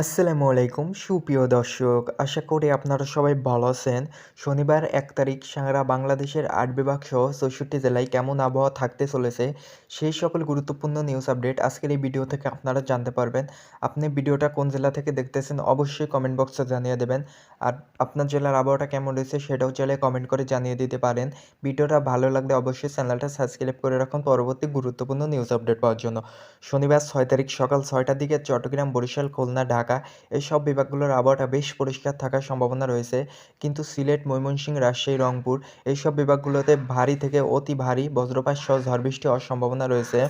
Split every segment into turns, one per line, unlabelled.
আসসালামু আলাইকুম, সুপ্রিয় দর্শক। আশা করি আপনারা সবাই ভালো আছেন। শনিবার এক তারিখ সারা বাংলাদেশের আট বিভাগ সহ চৌষট্টি জেলায় কেমন আবহাওয়া থাকতে চলেছে, সেই সকল গুরুত্বপূর্ণ নিউজ আপডেট আজকের এই ভিডিও থেকে আপনারা জানতে পারবেন। আপনি ভিডিওটা কোন জেলা থেকে দেখতেছেন অবশ্যই কমেন্ট বক্সে জানিয়ে দেবেন। আর আপনার জেলার আবহাওয়াটা কেমন রয়েছে সেটাও চাইলে কমেন্ট করে জানিয়ে দিতে পারেন। ভিডিওটা ভালো লাগলে অবশ্যই চ্যানেলটা সাবস্ক্রাইব করে রাখুন পরবর্তী গুরুত্বপূর্ণ নিউজ আপডেট পাওয়ার জন্য। শনিবার ছয় তারিখ সকাল ছয়টার দিকে চট্টগ্রাম, বরিশাল, খুলনা, ঢাকা এই সব বিভাগগুলোর আবহাওয়াটা বেশ পরিষ্কার থাকার সম্ভাবনা রয়েছে। কিন্তু সিলেট, ময়মনসিংহ, রাজশাহী, রংপুর, এইসব বিভাগগুলোতে ভারী থেকে অতি ভারী বজ্রপাত সহ ঝড় বৃষ্টি হওয়ার সম্ভাবনা রয়েছে।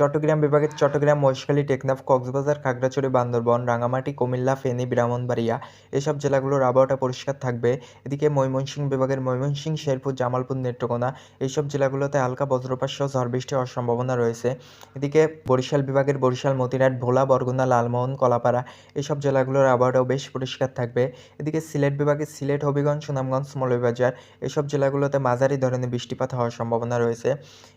চট্টগ্রাম বিভাগের চট্টগ্রাম, মহেশখালী, টেকনাফ, কক্সবাজার, খাগড়াছড়ি, বান্দরবন, রাঙামাটি, কুমিল্লা, ফেনী ব্রাহ্মণবাড়িয়া এসব জেলাগুলোর আবহাওয়াটা পরিষ্কার থাকবে। এদিকে ময়মনসিংহ বিভাগের ময়মনসিংহ, শেরপুর, জামালপুর, নেত্রকোনা এইসব জেলাগুলোতে হালকা বজ্রপাত সহ ঝড় বৃষ্টি হওয়ার সম্ভাবনা রয়েছে। এদিকে বরিশাল বিভাগের বরিশাল মতিরাট ভোলা, বরগুনা, লালমোহন, কলাপাড়া এসব জেলাগুলোর আবহাওয়াটাও বেশ পরিষ্কার থাকবে। এদিকে সিলেট বিভাগের সিলেট, হবিগঞ্জ, সুনামগঞ্জ, মৌলভীবাজার এসব জেলাগুলোতে মাঝারি ধরনের বৃষ্টিপাত হওয়ার সম্ভাবনা রয়েছে।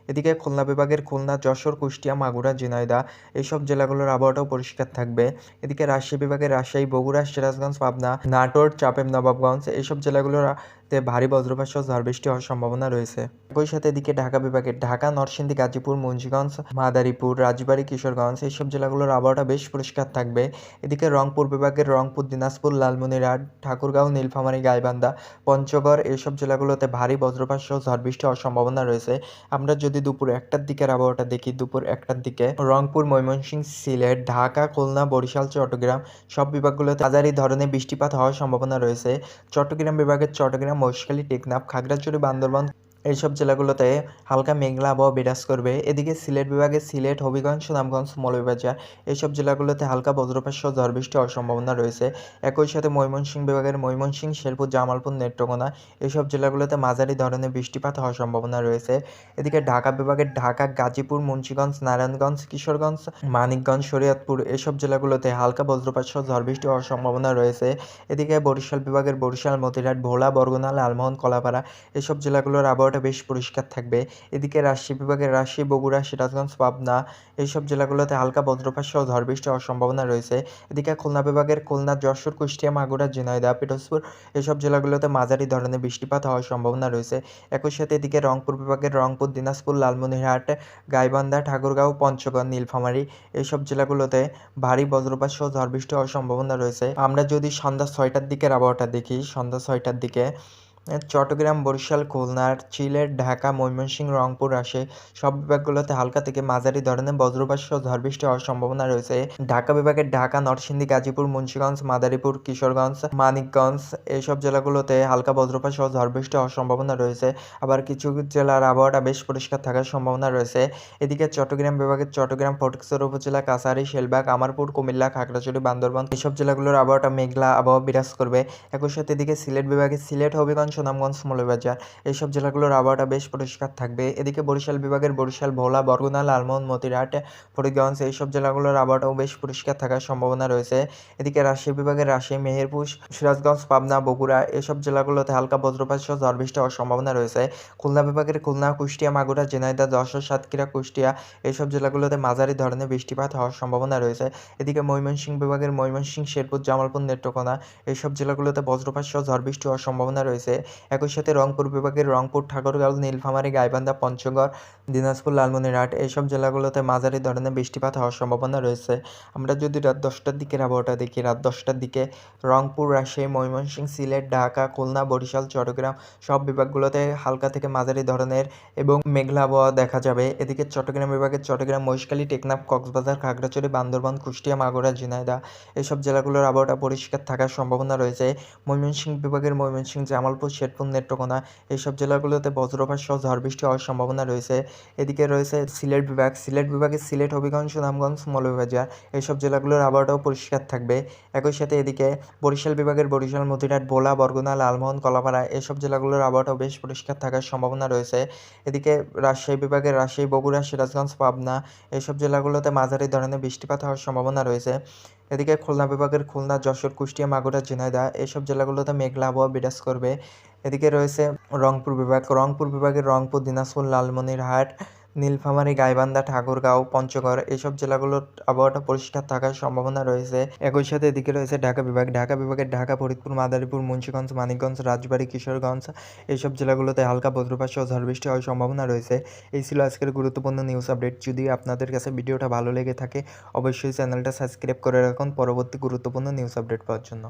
এদিকে খুলনা বিভাগের খুলনা, যশোর, কুষ্টিয়া, মাগুরা ঝিনাইদহ এইসব জেলাগুলোর আবহাওয়াটাও পরিষ্কার থাকবে। এদিকে রাজশাহী বিভাগের রাজশাহী, বগুড়া, সিরাজগঞ্জ, পাবনা, নাটোর, চাপেম, নবাবগঞ্জ এইসব জেলাগুলোর তে ভারী বজ্রপাত সহ ঝড় বৃষ্টি হওয়ার সম্ভাবনা রয়েছে। একই সাথে এদিকে ঢাকা বিভাগের ঢাকা, নরসিংদী, গাজীপুর, মুন্সিগঞ্জ, মাদারীপুর, রাজবাড়ী, কিশোরগঞ্জ এইসব জেলাগুলোর আবহাওয়াটা বেশ পরিষ্কার থাকবে। এদিকে রংপুর বিভাগের রংপুর, দিনাজপুর, লালমনিরহাট, ঠাকুরগাঁও, নীলফামারী, গাইবান্ধা, পঞ্চগড় এইসব জেলাগুলোতে ভারী বজ্রপাত সহ ঝড় বৃষ্টি হওয়ার সম্ভাবনা রয়েছে। আমরা যদি দুপুর একটার দিকের আবহাওয়াটা দেখি, দুপুর একটার দিকে রংপুর, ময়মনসিংহ, সিলেট, ঢাকা, খুলনা, বরিশাল, চট্টগ্রাম সব বিভাগগুলোতে হাজারি ধরনের বৃষ্টিপাত হওয়ার সম্ভাবনা রয়েছে। চট্টগ্রাম বিভাগের চট্টগ্রাম, মহেশখালী, টেকনাফ, খাগড়াছড়ি, বান্দরবান এইসব জেলাগুলোতে হালকা মেঘলা আবহাওয়া বিরাজ করবে। এদিকে সিলেট বিভাগে সিলেট, হবিগঞ্জ, সুনামগঞ্জ, মৌলভীবাজার এইসব জেলাগুলোতে হালকা বজ্রপাত সহ ঝড় বৃষ্টি হওয়ার সম্ভাবনা রয়েছে। একই সাথে ময়মনসিংহ বিভাগের ময়মনসিংহ, শেরপুর, জামালপুর, নেত্রকোনা এইসব জেলাগুলোতে মাঝারি ধরনের বৃষ্টিপাত হওয়ার সম্ভাবনা রয়েছে। এদিকে ঢাকা বিভাগের ঢাকা, গাজীপুর, মুন্সীগঞ্জ, নারায়ণগঞ্জ, কিশোরগঞ্জ, মানিকগঞ্জ, শরীয়তপুর এসব জেলাগুলোতে হালকা বজ্রপাত সহ ঝড় বৃষ্টি হওয়ার সম্ভাবনা রয়েছে। এদিকে বরিশাল বিভাগের বরিশাল মতিরাট ভোলা, বরগুনা, লালমোহন, কলাপাড়া এসব জেলাগুলোর আবহাওয়া আবহাওয়াটা বেশ পরিষ্কার থাকবে। এদিকে রাজশাহী বিভাগের রাজশাহী, বগুড়া, সিরাজগঞ্জ, পাবনা এইসব জেলাগুলোতে হালকা বজ্রপাত সহ ঝড় বৃষ্টি হওয়ার সম্ভাবনা রয়েছে। এদিকে খুলনা বিভাগের খুলনা, যশোর, কুষ্টিয়া, মাগুরা ঝিনাইদহ পিরোজপুর এসব জেলাগুলোতে মাঝারি ধরনের বৃষ্টিপাত হওয়ার সম্ভাবনা রয়েছে। একই সাথে এদিকে রংপুর বিভাগের রংপুর, দিনাজপুর, লালমনিরহাট, গাইবান্ধা, ঠাকুরগাঁও, পঞ্চগড়, নীলফামারী এইসব জেলাগুলোতে ভারী বজ্রপাত সহ ঝড় বৃষ্টি হওয়ার সম্ভাবনা রয়েছে। আমরা যদি সন্ধ্যা ছয়টার দিকের আবহাওয়াটা দেখি, সন্ধ্যা ছয়টার দিকে চট্টগ্রাম, বরিশাল খুলনার সিলেট ঢাকা, ময়মনসিংহ, রংপুর, রাজশাহী সব বিভাগগুলোতে হালকা থেকে মাঝারি ধরনের বজ্রপাত সহ ঝড় বৃষ্টি হওয়ার সম্ভাবনা রয়েছে। ঢাকা বিভাগের ঢাকা, নরসিংদী, গাজীপুর, মুন্সিগঞ্জ, মাদারীপুর, কিশোরগঞ্জ, মানিকগঞ্জ এইসব জেলাগুলোতে হালকা বজ্রপাত সহ ঝড় বৃষ্টি হওয়ার সম্ভাবনা রয়েছে। আবার কিছু জেলার আবহাওয়াটা বেশ পরিষ্কার থাকার সম্ভাবনা রয়েছে। এদিকে চট্টগ্রাম বিভাগের চট্টগ্রাম ফটিকছড়ি উপজেলা, কাছাড়ি, শেলবাগ, আমারপুর, কুমিল্লা, খাগড়াছড়ি, বান্দরবান এসব জেলাগুলোর আবহাওয়াটা মেঘলা আবহাওয়া বিরাজ করবে। একই সাথে এদিকে সিলেট বিভাগের সিলেট, হবিগঞ্জ সুনামগঞ্জ, মৌলভীবাজার। এইসব জেলাগুলোর আবহাওয়াটা বেশ পরিষ্কার থাকবে। এদিকে বরিশাল বিভাগের বরিশাল, ভোলা, বরগুনা, লালমোহন, মতিরহাট, ফরিদগঞ্জ এইসব জেলাগুলোর আবহাওয়াটাও বেশ পরিষ্কার থাকার সম্ভাবনা রয়েছে। এদিকে রাজশাহী বিভাগের রাজশাহী, মেহেরপুর, সিরাজগঞ্জ, পাবনা, বগুড়া এসব জেলাগুলোতে হালকা বজ্রপাত সহ ঝড় বৃষ্টি হওয়ার সম্ভাবনা রয়েছে। খুলনা বিভাগের খুলনা, কুষ্টিয়া, মাগুরা ঝিনাইদহ যশোর, সাতক্ষীরা, কুষ্টিয়া এইসব জেলাগুলোতে মাঝারি ধরনের বৃষ্টিপাত হওয়ার সম্ভাবনা রয়েছে। এদিকে ময়মনসিংহ বিভাগের ময়মনসিংহ, শেরপুর, জামালপুর, নেত্রকোনা এইসব জেলাগুলোতে বজ্রপাত সহ ঝড় বৃষ্টি হওয়ার সম্ভাবনা রয়েছে। একই সাথে রংপুর বিভাগের রংপুর, ঠাকুরগাঁও, নীলফামারী, গাইবান্ধা, পঞ্চগড়, দিনাজপুর, লালমনিরহাট এইসব জেলাগুলোতে মাঝারি ধরনের বৃষ্টিপাত হওয়ার সম্ভাবনা রয়েছে। আমরা যদি রাত দশটার দিকের আবহাওয়াটা দেখি, রাত দশটার দিকে রংপুর, রাজশাহী, ময়মনসিংহ, সিলেট, ঢাকা, খুলনা, বরিশাল, চট্টগ্রাম সব বিভাগগুলোতে হালকা থেকে মাঝারি ধরনের এবং মেঘলা আবহাওয়া দেখা যাবে। এদিকে চট্টগ্রাম বিভাগের চট্টগ্রাম, মহেশখালী, টেকনাফ, কক্সবাজার, খাগড়াছড়ি, বান্দরবান, কুষ্টিয়া, মাগুরা, ঝিনাইদহ এইসব জেলাগুলোর আবহাওয়াটা পরিষ্কার থাকার সম্ভাবনা রয়েছে। ময়মনসিংহ বিভাগের ময়মনসিংহ, জামালপুর শেরপুর নেত্রকোনা এইসব জেলাগুলোতে বজ্রপাত সহ ঝড় বৃষ্টি হওয়ার সম্ভাবনা রয়েছে। এদিকে রয়েছে সিলেট বিভাগ। সিলেট বিভাগের সিলেট, হবিগঞ্জ, সুনামগঞ্জ, মৌলভীবাজার এইসব জেলাগুলোর আবহাওয়াটাও পরিষ্কার থাকবে। একই সাথে এদিকে বরিশাল বিভাগের বরিশাল মতিরাট ভোলা বরগুনা, লালমোহন, কলাপাড়া এসব জেলাগুলোর আবহাওয়াটাও বেশ পরিষ্কার থাকার সম্ভাবনা রয়েছে। এদিকে রাজশাহী বিভাগের রাজশাহী, বগুড়া, সিরাজগঞ্জ, পাবনা এইসব জেলাগুলোতে মাঝারি ধরনের বৃষ্টিপাত হওয়ার সম্ভাবনা রয়েছে। এদিকে খুলনা বিভাগের খুলনা, যশোর, কুষ্টিয়া, মাগুরা ঝিনাইদা এইসব জেলাগুলোতে মেঘলা আবহাওয়া বিরাজ করবে। এদিকে রয়েছে রংপুর বিভাগ। রংপুর বিভাগের রংপুর, দিনাজপুর, লালমনিরহাট নীলফামারী, গাইবান্ধা, ঠাকুরগাঁও, পঞ্চগড় এসব জেলাগুলোর আবহাওয়াটা পরিষ্কার থাকার সম্ভাবনা রয়েছে। একই সাথে এদিকে রয়েছে ঢাকা বিভাগ। ঢাকা বিভাগের ঢাকা, ফরিদপুর, মাদারীপুর, মুন্সিগঞ্জ, মানিকগঞ্জ, রাজবাড়ী, কিশোরগঞ্জ এইসব জেলাগুলোতে হালকা বজ্রপাত সহ ঝড় বৃষ্টি হওয়ার সম্ভাবনা রয়েছে। এই ছিল আজকের গুরুত্বপূর্ণ নিউজ আপডেট যদি আপনাদের কাছে ভিডিওটা ভালো লেগে থাকে, অবশ্যই চ্যানেলটা সাবস্ক্রাইব করে রাখুন। পরবর্তী গুরুত্বপূর্ণ নিউজ আপডেট পাওয়ার জন্য।